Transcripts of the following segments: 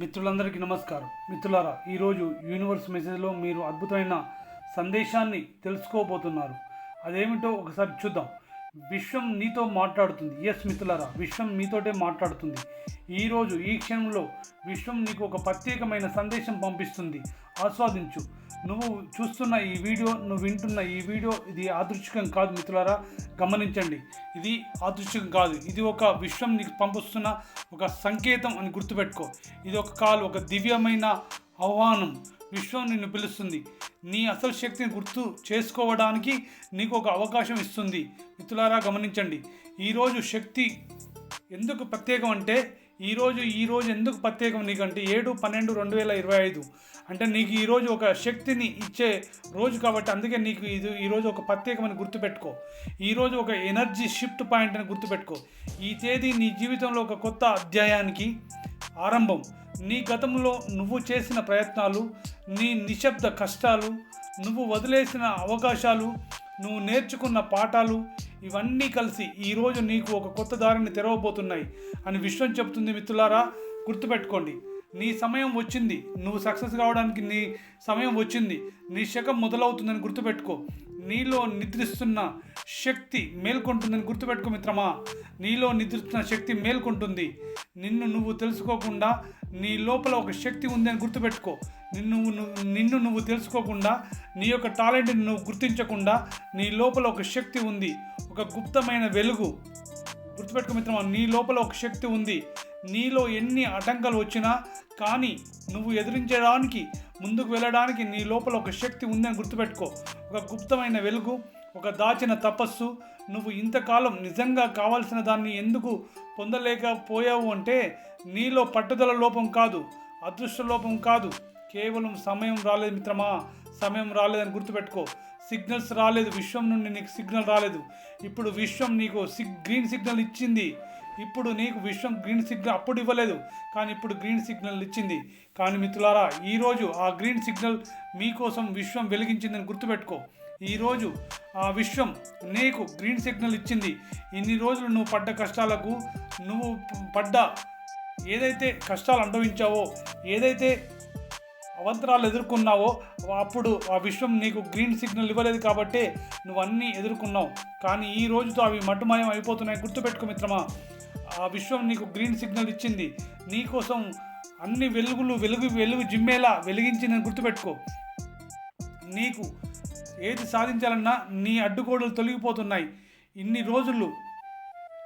మిత్రులందరికీ నమస్కారం. మిత్రులారా ఈరోజు యూనివర్స్ మెసేజ్లో మీరు అద్భుతమైన సందేశాన్ని తెలుసుకోబోతున్నారు. అదేమిటో ఒకసారి చూద్దాం. విశ్వం నీతో మాట్లాడుతుంది. ఎస్ మిత్రులారా విశ్వం మీతోటే మాట్లాడుతుంది. ఈరోజు ఈ క్షణంలో విశ్వం నీకు ఒక ప్రత్యేకమైన సందేశం పంపిస్తుంది. ఆస్వాదించు. నువ్వు చూస్తున్న ఈ వీడియో నువ్వు వింటున్న ఈ వీడియో ఇది ఆదృశ్యకం కాదు మిత్రులారా. గమనించండి. ఇది ఆదృశ్యకం కాదు. ఇది ఒక విశ్వం నీకు పంపిస్తున్న ఒక సంకేతం అని గుర్తుపెట్టుకో. ఇది ఒక కాల్ ఒక దివ్యమైన ఆహ్వానం. విశ్వం నిన్ను పిలుస్తుంది. నీ అసలు శక్తిని గుర్తు చేసుకోవడానికి నీకు ఒక అవకాశం ఇస్తుంది. మిత్రులారా గమనించండి. ఈరోజు శక్తి ఎందుకు ప్రత్యేకం అంటే ఈరోజు ఈరోజు ఎందుకు ప్రత్యేకం నీకంటే ఏడు పన్నెండు రెండు వేల ఇరవై ఐదు? అంటే నీకు ఈరోజు ఒక శక్తిని ఇచ్చే రోజు కాబట్టి అందుకే నీకు ఇది ఈరోజు ఒక ప్రత్యేకమని గుర్తుపెట్టుకో. ఈరోజు ఒక ఎనర్జీ షిఫ్ట్ పాయింట్ అని గుర్తుపెట్టుకో. ఈ తేదీ నీ జీవితంలో ఒక కొత్త అధ్యాయానికి ఆరంభం. నీ గతంలో నువ్వు చేసిన ప్రయత్నాలు నీ నిశ్శబ్ద కష్టాలు నువ్వు వదిలేసిన అవకాశాలు నువ్వు నేర్చుకున్న పాఠాలు ఇవన్నీ కలిసి ఈరోజు నీకు ఒక కొత్త దారిని తెరవబోతున్నాయి అని విశ్వం చెప్తుంది మిత్రులారా గుర్తుపెట్టుకోండి. నీ సమయం వచ్చింది. నువ్వు సక్సెస్ కావడానికి నీ సమయం వచ్చింది. నీ శకం మొదలవుతుందని గుర్తుపెట్టుకో. నీలో నిద్రిస్తున్న శక్తి మేల్కొంటుందని గుర్తుపెట్టుకో మిత్రమా. నీలో నిద్రిస్తున్న శక్తి మేల్కొంటుంది. నిన్ను నువ్వు తెలుసుకోకుండా నీ లోపల ఒక శక్తి ఉంది అని గుర్తుపెట్టుకో. నిన్ను నువ్వు నిన్ను నువ్వు తెలుసుకోకుండా నీ యొక్క టాలెంట్ని నువ్వు గుర్తించకుండా నీ లోపల ఒక శక్తి ఉంది. ఒక గుప్తమైన వెలుగు. గుర్తుపెట్టుకో మిత్రమా నీ లోపల ఒక శక్తి ఉంది. నీలో ఎన్ని ఆటంకాలు వచ్చినా కానీ నువ్వు ఎదిరించడానికి ముందుకు వెళ్ళడానికి నీ లోపల ఒక శక్తి ఉందని గుర్తుపెట్టుకో. ఒక గుప్తమైన వెలుగు ఒక దాచిన తపస్సు నువ్వు ఇంతకాలం నిజంగా కావాల్సిన దాన్ని ఎందుకు పొందలేకపోయావు అంటే నీలో పట్టుదల లోపం కాదు అదృష్ట లోపం కాదు. కేవలం సమయం రాలేదు మిత్రమా సమయం రాలేదని గుర్తుపెట్టుకో. సిగ్నల్స్ రాలేదు విశ్వం నుండి నీకు సిగ్నల్ రాలేదు. ఇప్పుడు విశ్వం నీకు సిగ్ గ్రీన్ సిగ్నల్ ఇచ్చింది. ఇప్పుడు నీకు విశ్వం గ్రీన్ సిగ్నల్ అప్పుడు ఇవ్వలేదు కానీ ఇప్పుడు గ్రీన్ సిగ్నల్ ఇచ్చింది. కానీ మిత్రులారా ఈరోజు ఆ గ్రీన్ సిగ్నల్ మీకోసం విశ్వం వెలిగించిందని గుర్తుపెట్టుకో. ఈరోజు ఆ విశ్వం నీకు గ్రీన్ సిగ్నల్ ఇచ్చింది. ఇన్ని రోజులు నువ్వు పడ్డ కష్టాలకు నువ్వు పడ్డ ఏదైతే కష్టాలు అనుభవించావో ఏదైతే అవంతరాలు ఎదుర్కొన్నావో అప్పుడు ఆ విశ్వం నీకు గ్రీన్ సిగ్నల్ ఇవ్వలేదు కాబట్టి నువ్వు అన్నీ ఎదుర్కొన్నావు. కానీ ఈ రోజుతో అవి మట్టుమాయం అయిపోతున్నాయి. గుర్తుపెట్టుకో మిత్రమా ఆ విశ్వం నీకు గ్రీన్ సిగ్నల్ ఇచ్చింది. నీకోసం అన్ని వెలుగులు వెలుగు వెలుగు జిమ్మేలా వెలిగించిందని గుర్తుపెట్టుకో. నీకు ఏది సాధించాలన్నా నీ అడ్డుగోడలు తొలగిపోతున్నాయి. ఇన్ని రోజులు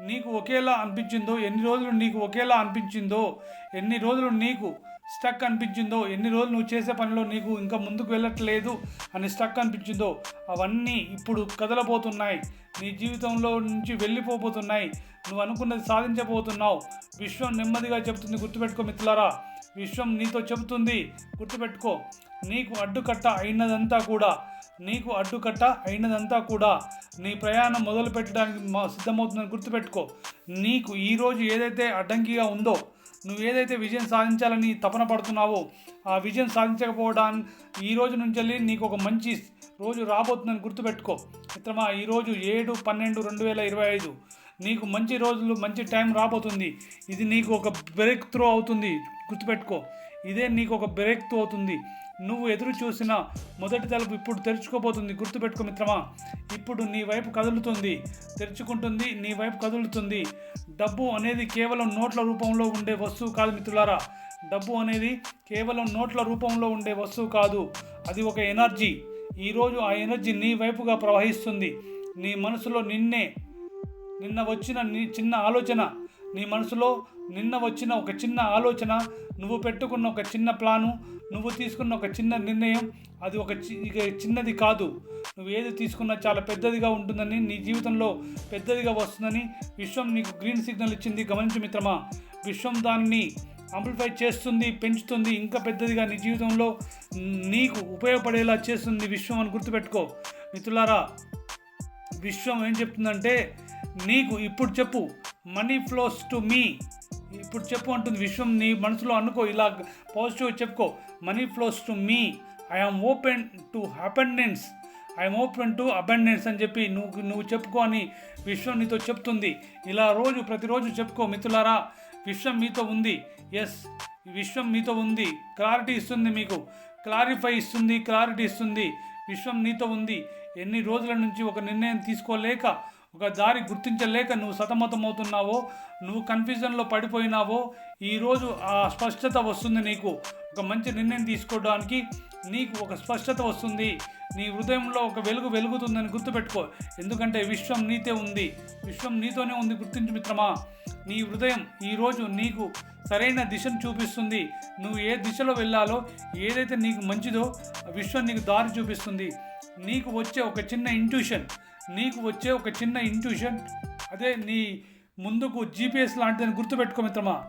నీకు ఒకేలా అనిపించిందో ఎన్ని రోజులు నీకు ఒకేలా అనిపించిందో ఎన్ని రోజులు నీకు స్టక్ అనిపించిందో ఎన్ని రోజులు నువ్వు చేసే పనిలో నీకు ఇంకా ముందుకు వెళ్ళట్లేదు అని స్టక్ అనిపించిందో అవన్నీ ఇప్పుడు కదలబోతున్నాయి. నీ జీవితంలో నుంచి వెళ్ళిపోబోతున్నాయి. నువ్వు అనుకున్నది సాధించబోతున్నావు. విశ్వం నెమ్మదిగా చెబుతుంది. గుర్తుపెట్టుకో మిత్రులారా విశ్వం నీతో చెబుతుంది. గుర్తుపెట్టుకో నీకు అడ్డుకట్ట అయినదంతా కూడా నీకు అడ్డుకట్ట అయినదంతా కూడా నీ ప్రయాణం మొదలు పెట్టడానికి మా- సిద్ధమవుతుందని గుర్తుపెట్టుకో. నీకు ఈరోజు ఏదైతే అడ్డంకిగా ఉందో నువ్వు ఏదైతే విజయం సాధించాలని తపన పడుతున్నావో ఆ విజయం సాధించకపోవడానికి ఈ రోజు నుంచి వెళ్ళి నీకు ఒక మంచి రోజు రాబోతుందని గుర్తుపెట్టుకో. మిత్రమా ఈరోజు ఏడు పన్నెండు రెండు వేల ఇరవై ఐదు. నీకు మంచి రోజులు మంచి టైం రాబోతుంది. ఇది నీకు ఒక బ్రేక్ త్రో అవుతుంది. గుర్తుపెట్టుకో. ఇదే నీకు ఒక బ్రేక్ త్రో అవుతుంది. నువ్వు ఎదురు చూసిన మొదటి తలుపు ఇప్పుడు తెరుచుకోబోతుంది. గుర్తుపెట్టుకో మిత్రమా. ఇప్పుడు నీ వైపు కదులుతుంది. తెరుచుకుంటుంది నీ వైపు కదులుతుంది. డబ్బు అనేది కేవలం నోట్ల రూపంలో ఉండే వస్తువు కాదు మిత్రులారా. డబ్బు అనేది కేవలం నోట్ల రూపంలో ఉండే వస్తువు కాదు. అది ఒక ఎనర్జీ. ఈరోజు ఆ ఎనర్జీ నీ వైపుగా ప్రవహిస్తుంది. నీ మనసులో నిన్నే నిన్న వచ్చిన నీ చిన్న ఆలోచన నీ మనసులో నిన్న వచ్చిన ఒక చిన్న ఆలోచన నువ్వు పెట్టుకున్న ఒక చిన్న ప్లాను నువ్వు తీసుకున్న ఒక చిన్న నిర్ణయం అది ఒక చిన్నది కాదు. నువ్వు ఏది తీసుకున్నా చాలా పెద్దదిగా ఉంటుందని నీ జీవితంలో పెద్దదిగా వస్తుందని విశ్వం నీకు గ్రీన్ సిగ్నల్ ఇచ్చింది. గమనించు మిత్రమా విశ్వం దానిని అంప్లిఫై చేస్తుంది పెంచుతుంది ఇంకా పెద్దదిగా నీ జీవితంలో నీకు ఉపయోగపడేలా చేస్తుంది విశ్వం అని గుర్తుపెట్టుకో. మిత్రులారా విశ్వం ఏం చెప్తుందంటే నీకు ఇప్పుడు చెప్పు మనీ ఫ్లోస్ టు మీ ఇప్పుడు చెప్పు అంటుంది విశ్వం నీ మనసులో అనుకో ఇలా పాజిటివ్ చెప్పుకో. Money flows to me I'm open to abundance I'm open to abundance అని చెప్పి నువ్వు నువ్వు చెప్పుకో అని విశ్వం నీతో చెప్తుంది. ఇలా రోజు ప్రతిరోజు చెప్పుకో మిత్రులారా. విశ్వం మీతో ఉంది. ఎస్ విశ్వం మీతో ఉంది. క్లారిటీ ఇస్తుంది మీకు. క్లారిఫై ఇస్తుంది క్లారిటీ ఇస్తుంది. విశ్వం నీతో ఉంది. ఎన్ని రోజుల నుంచి ఒక నిర్ణయం తీసుకోలేక ఒక దారి గుర్తించలేక నువ్వు సతమతమవుతున్నావో నువ్వు కన్ఫ్యూజన్లో పడిపోయినావో ఈరోజు ఆ స్పష్టత వస్తుంది నీకు. ఒక మంచి నిర్ణయం తీసుకోవడానికి నీకు ఒక స్పష్టత వస్తుంది. నీ హృదయంలో ఒక వెలుగు వెలుగుతుందని గుర్తుపెట్టుకో. ఎందుకంటే విశ్వం నీతే ఉంది. విశ్వం నీతోనే ఉంది గుర్తించు మిత్రమా. నీ హృదయం ఈరోజు నీకు సరైన దిశను చూపిస్తుంది. నువ్వు ఏ దిశలో వెళ్ళాలో ఏదైతే నీకు మంచిదో విశ్వం నీకు దారి చూపిస్తుంది. నీకు వచ్చే ఒక చిన్న ఇంట్యూషన్ నీకు వచ్చే ఒక చిన్న ఇంట్యూషన్ అదే నీ ముందుకు జీపీఎస్ లాంటిదని గుర్తుపెట్టుకో మిత్రమా.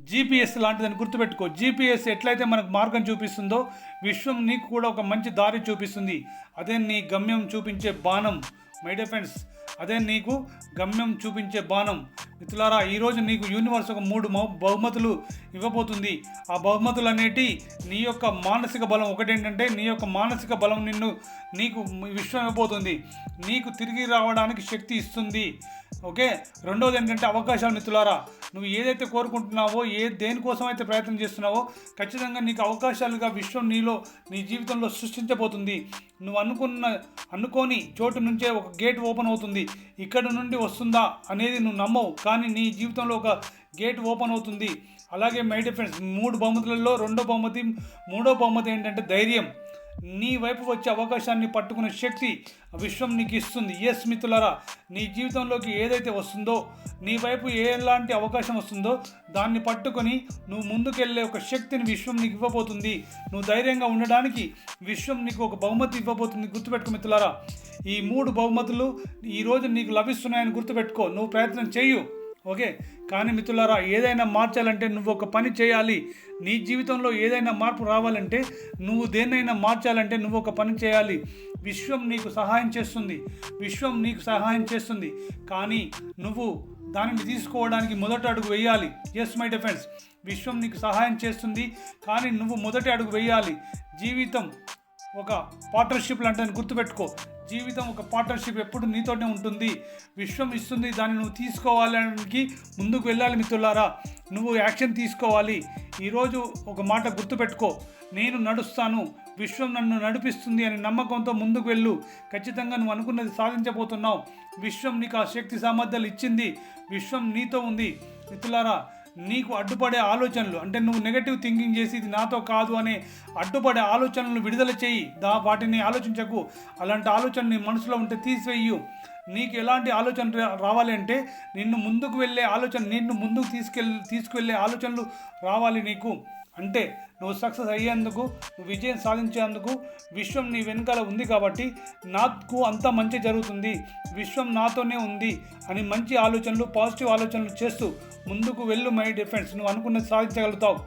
జీపీఎస్ లాంటిదని గుర్తుపెట్టుకో. జీపీఎస్ ఎట్లయితే మనకు మార్గం చూపిస్తుందో విశ్వం నీకు కూడా ఒక మంచి దారి చూపిస్తుంది. అదే నీ గమ్యం చూపించే బాణం. మై డియర్ ఫ్రెండ్స్ అదే నీకు గమ్యం చూపించే బాణం. మిత్రులారా ఈరోజు నీకు యూనివర్స్ ఒక మూడు బహుమతులు ఇవ్వబోతుంది. ఆ బహుమతులు అనేటి నీ యొక్క మానసిక బలం ఒకటేంటంటే నీ యొక్క మానసిక బలం నిన్ను నీకు విశ్వం ఇవ్వబోతుంది. నీకు తిరిగి రావడానికి శక్తి ఇస్తుంది. ఓకే? రెండోది ఏంటంటే అవకాశాలు మిత్రులారా నువ్వు ఏదైతే కోరుకుంటున్నావో ఏ దేనికోసం అయితే ప్రయత్నం చేస్తున్నావో ఖచ్చితంగా నీకు అవకాశాలుగా విశ్వం నీలో నీ జీవితంలో సృష్టించబోతుంది. నువ్వు అనుకున్న అనుకోని చోటు నుంచే ఒక గేట్ ఓపెన్ అవుతుంది. ఇక్కడ నుండి వస్తుందా అనేది నువ్వు నమ్మవు కానీ నీ జీవితంలో ఒక గేట్ ఓపెన్ అవుతుంది. అలాగే మై డిఫరెన్స్ మూడు బహుమతులలో రెండో బహుమతి మూడో బహుమతి ఏంటంటే ధైర్యం. నీ వైపు వచ్చే అవకాశాన్ని పట్టుకునే శక్తి విశ్వం నీకు ఇస్తుంది. ఎస్ మిత్రులారా నీ జీవితంలోకి ఏదైతే వస్తుందో నీ వైపు ఎలాంటి అవకాశం వస్తుందో దాన్ని పట్టుకొని నువ్వు ముందుకెళ్ళే ఒక శక్తిని విశ్వం నీకు ఇవ్వబోతుంది. నువ్వు ధైర్యంగా ఉండడానికి విశ్వం నీకు ఒక బహుమతి ఇవ్వబోతుంది. గుర్తుపెట్టుకో మిత్రులారా ఈ మూడు బహుమతులు ఈరోజు నీకు లభిస్తున్నాయని గుర్తుపెట్టుకో. నువ్వు ప్రయత్నం చేయు ఓకే? కానీ మిత్రులారా ఏదైనా మార్చాలంటే నువ్వు ఒక పని చేయాలి. నీ జీవితంలో ఏదైనా మార్పు రావాలంటే నువ్వు దేన్నైనా మార్చాలంటే నువ్వు ఒక పని చేయాలి. విశ్వం నీకు సహాయం చేస్తుంది. విశ్వం నీకు సహాయం చేస్తుంది. కానీ నువ్వు దానిని తీసుకోవడానికి మొదటి అడుగు వేయాలి. ఎస్ మై డిఫెన్స్ విశ్వం నీకు సహాయం చేస్తుంది. కానీ నువ్వు మొదటి అడుగు వేయాలి. జీవితం ఒక పార్ట్నర్షిప్ లాంటిదని గుర్తుపెట్టుకో. జీవితం ఒక పార్ట్నర్షిప్ ఎప్పుడు నీతోనే ఉంటుంది. విశ్వం ఇస్తుంది దాన్ని నువ్వు తీసుకోవాలనికి ముందుకు వెళ్ళాలి మిత్రులారా. నువ్వు యాక్షన్ తీసుకోవాలి. ఈరోజు ఒక మాట గుర్తుపెట్టుకో. నేను నడుస్తాను. విశ్వం నన్ను నడిపిస్తుంది అనే నమ్మకంతో ముందుకు వెళ్ళు. ఖచ్చితంగా నువ్వు అనుకున్నది సాధించబోతున్నావు. విశ్వం నీకు ఆ శక్తి సామర్థ్యాలు ఇచ్చింది. విశ్వం నీతో ఉంది. మిత్రులారా నీకు అడ్డుపడే ఆలోచనలు అంటే నువ్వు నెగటివ్ థింకింగ్ చేసి ఇది నాతో కాదు అనే అడ్డుపడే ఆలోచనలను విడుదల చేయి. దా వాటిని ఆలోచించకు. అలాంటి ఆలోచన నీ మనసులో ఉంటే తీసివేయు. నీకు ఎలాంటి ఆలోచన రావాలి అంటే నిన్ను ముందుకు వెళ్ళే ఆలోచన నిన్ను ముందుకు తీసుకెళ్ తీసుకువెళ్ళే ఆలోచనలు రావాలి నీకు. అంటే నువ్వు సక్సెస్ అయ్యేందుకు నువ్వు విజయం సాధించేందుకు విశ్వం నీ వెనకాల ఉంది కాబట్టి నాకు అంత మంచి జరుగుతుంది. విశ్వం నాతోనే ఉంది అని మంచి ఆలోచనలు పాజిటివ్ ఆలోచనలు చేస్తూ ముందుకు వెళ్ళు మై డిఫెన్స్ నువ్వు అనుకున్నది సాధించగలుగుతావు.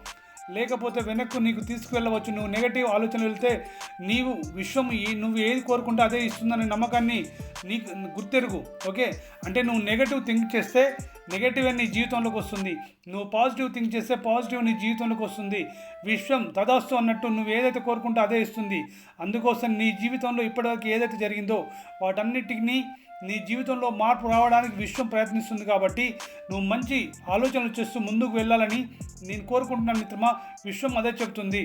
లేకపోతే వెనక్కు నీకు తీసుకువెళ్ళవచ్చు. నువ్వు నెగటివ్ ఆలోచన వెళ్తే నీవు విశ్వం ఈ నువ్వు ఏది కోరుకుంటే అదే ఇస్తుందనే నమ్మకాన్ని నీకు గుర్తెరుగు ఓకే? అంటే నువ్వు నెగటివ్ థింక్ చేస్తే నెగటివ్ నీ జీవితంలోకి వస్తుంది. నువ్వు పాజిటివ్ థింక్ చేస్తే పాజిటివ్ నీ జీవితంలోకి వస్తుంది. విశ్వం తదాస్తు అన్నట్టు నువ్వు ఏదైతే కోరుకుంటే అదే ఇస్తుంది. అందుకోసం నీ జీవితంలో ఇప్పటివరకు ఏదైతే జరిగిందో వాటన్నిటినీ నీ జీవితంలో మార్పు రావడానికి విశ్వం ప్రయత్నిస్తుంది కాబట్టి నువ్వు మంచి ఆలోచనలు చేస్తూ ముందుకు వెళ్ళాలని నేను కోరుకుంటున్నాను మిత్రమా. విశ్వం అదే చెప్తుంది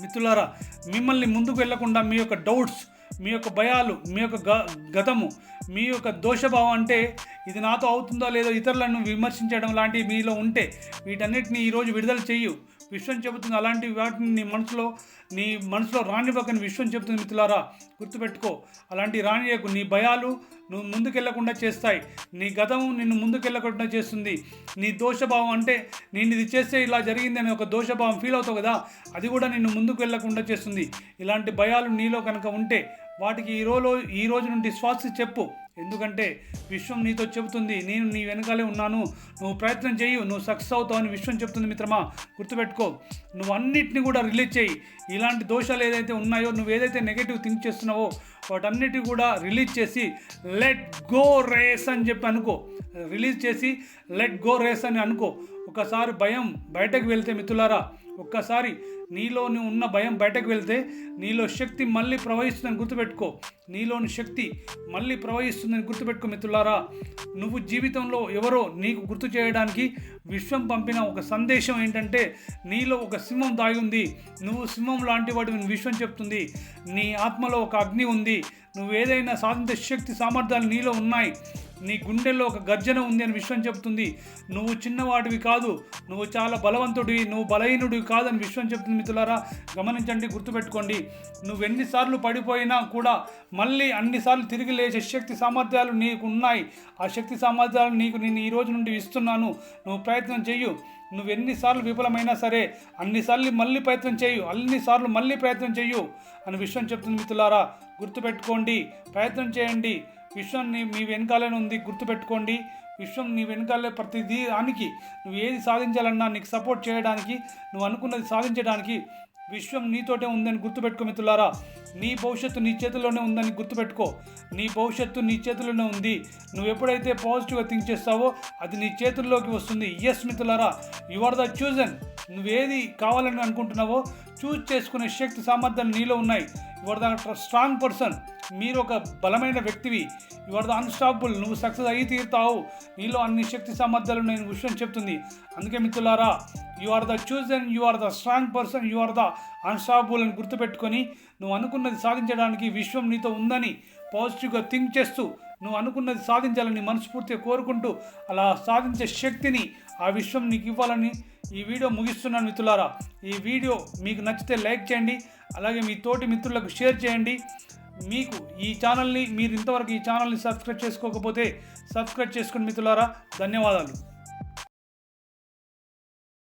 మిత్రులారా మిమ్మల్ని ముందుకు వెళ్ళకుండా మీ యొక్క డౌట్స్ మీ యొక్క భయాలు మీ యొక్క గ గతము మీ యొక్క దోషభావం అంటే ఇది నాతో అవుతుందో లేదో ఇతరులను విమర్శించడం లాంటివి మీలో ఉంటే వీటన్నిటిని ఈరోజు విడుదల చెయ్యు విశ్వం చెబుతుంది. అలాంటి వాటిని నీ మనసులో నీ మనసులో రానివ్వకని విశ్వం చెబుతుంది మిత్రులారా. గుర్తుపెట్టుకో అలాంటి రానియకు నీ భయాలు నువ్వు ముందుకెళ్ళకుండా చేస్తాయి. నీ గతం నిన్ను ముందుకెళ్ళకుండా చేస్తుంది. నీ దోషభావం అంటే నేను ఇది చేస్తే ఇలా జరిగింది అనే ఒక దోషభావం ఫీల్ అవుతావు కదా? అది కూడా నిన్ను ముందుకు వెళ్ళకుండా చేస్తుంది. ఇలాంటి భయాలు నీలో కనుక ఉంటే వాటికి ఈ రోజు ఈ రోజు నుండి శ్వాస చెప్పు. ఎందుకంటే విశ్వం నీతో చెబుతుంది నేను నీ వెనకాలే ఉన్నాను నువ్వు ప్రయత్నం చేయు నువ్వు సక్సెస్ అవుతావు అని విశ్వం చెప్తుంది మిత్రమా. గుర్తుపెట్టుకో నువ్వు అన్నిటిని కూడా రిలీజ్ చేయి. ఇలాంటి దోషాలు ఏదైతే ఉన్నాయో నువ్వు ఏదైతే నెగిటివ్ థింక్ చేస్తున్నావో వాటన్నిటి కూడా రిలీజ్ చేసి లెట్ గో రేస్ అని చెప్పి అనుకో. రిలీజ్ చేసి లెట్ గో రేస్ అని అనుకో. ఒకసారి భయం బయటకు వెళ్తే మిత్రులారా ఒక్కసారి నీలో నువ్వు ఉన్న భయం బయటకు వెళ్తే నీలో శక్తి మళ్ళీ ప్రవహిస్తుందని గుర్తుపెట్టుకో. నీలోని శక్తి మళ్ళీ ప్రవహిస్తుందని గుర్తుపెట్టుకో మిత్రులారా. నువ్వు జీవితంలో ఎవరో నీకు గుర్తు చేయడానికి విశ్వం పంపిన ఒక సందేశం ఏంటంటే నీలో ఒక సింహం దాగి ఉంది. నువ్వు సింహం లాంటి వాడిని విశ్వం చెప్తుంది. నీ ఆత్మలో ఒక అగ్ని ఉంది. నువ్వు ఏదైనా సాధించే శక్తి సామర్థ్యాలు నీలో ఉన్నాయి. నీ గుండెల్లో ఒక గర్జన ఉంది అని విశ్వం చెప్తుంది. నువ్వు చిన్నవాడివి కాదు. నువ్వు చాలా బలవంతుడివి. నువ్వు బలహీనుడివి కాదని విశ్వం చెప్తుంది. మిత్రులారా గమనించండి గుర్తుపెట్టుకోండి. నువ్వు ఎన్నిసార్లు పడిపోయినా కూడా మళ్ళీ అన్నిసార్లు తిరిగి లేచే శక్తి సామర్థ్యాలు నీకు ఉన్నాయి ఆ శక్తి సామర్థ్యాలు నీకు నేను ఈ రోజు నుండి ఇస్తున్నాను. నువ్వు ప్రయత్నం చెయ్యు. నువ్వు ఎన్నిసార్లు విఫలమైనా సరే అన్నిసార్లు మళ్ళీ ప్రయత్నం చేయు అన్నిసార్లు మళ్ళీ ప్రయత్నం చెయ్యు అని విశ్వం చెప్తుంది మిత్రులారా. గుర్తుపెట్టుకోండి ప్రయత్నం చేయండి. విశ్వం నీ మీ వెనకాలనే ఉంది గుర్తుపెట్టుకోండి. విశ్వం నీ వెనకాలే ప్రతిదీ దానికి. నువ్వు ఏది సాధించాలన్నా నీకు సపోర్ట్ చేయడానికి నువ్వు అనుకున్నది సాధించడానికి విశ్వం నీతోటే ఉందని గుర్తుపెట్టుకో మిత్రులారా. నీ భవిష్యత్తు నీ చేతిలోనే ఉందని గుర్తుపెట్టుకో. నీ భవిష్యత్తు నీ చేతిలోనే ఉంది. నువ్వు ఎప్పుడైతే పాజిటివ్గా థింక్ చేస్తావో అది నీ చేతుల్లోకి వస్తుంది. ఎస్ మిత్రులారా యు ఆర్ ద చూజన్ నువ్వేది కావాలని అనుకుంటున్నావో చూజ్ చేసుకునే శక్తి సామర్థ్యాలు నీలో ఉన్నాయి. You are the strong person మీరు ఒక బలమైన వ్యక్తివి. యు ఆర్ ద అన్స్టాపబుల్ నువ్వు సక్సెస్ అయ్యి తీరుతావు. నీలో అన్ని శక్తి సామర్థ్యాలు నేను విషయం చెప్తుంది. అందుకే మిత్రులారా you are the chosen you are the strong person you are the unstoppable అని గుర్తుపెట్టుకొని నువ్వు అనుకున్నది సాధించడానికి విశ్వం నీతో ఉందని పాజిటివ్గా థింక్ చేస్తూ నువ్వు అనుకున్నది సాధించాలని మనస్ఫూర్తిగా కోరుకుంటూ అలా సాధించే శక్తిని ఆ విశ్వం నీకు ఇవ్వాలని ఈ వీడియో ముగిస్తున్నాను మిత్రులారా. ఈ వీడియో మీకు నచ్చితే లైక్ చేయండి. అలాగే మీ తోటి మిత్రులకు షేర్ చేయండి. మీకు ఈ ఛానల్ని మీరు ఇంతవరకు ఈ ఛానల్ని సబ్స్క్రైబ్ చేసుకోకపోతే సబ్స్క్రైబ్ చేసుకుని మిత్రులారా. ధన్యవాదాలు.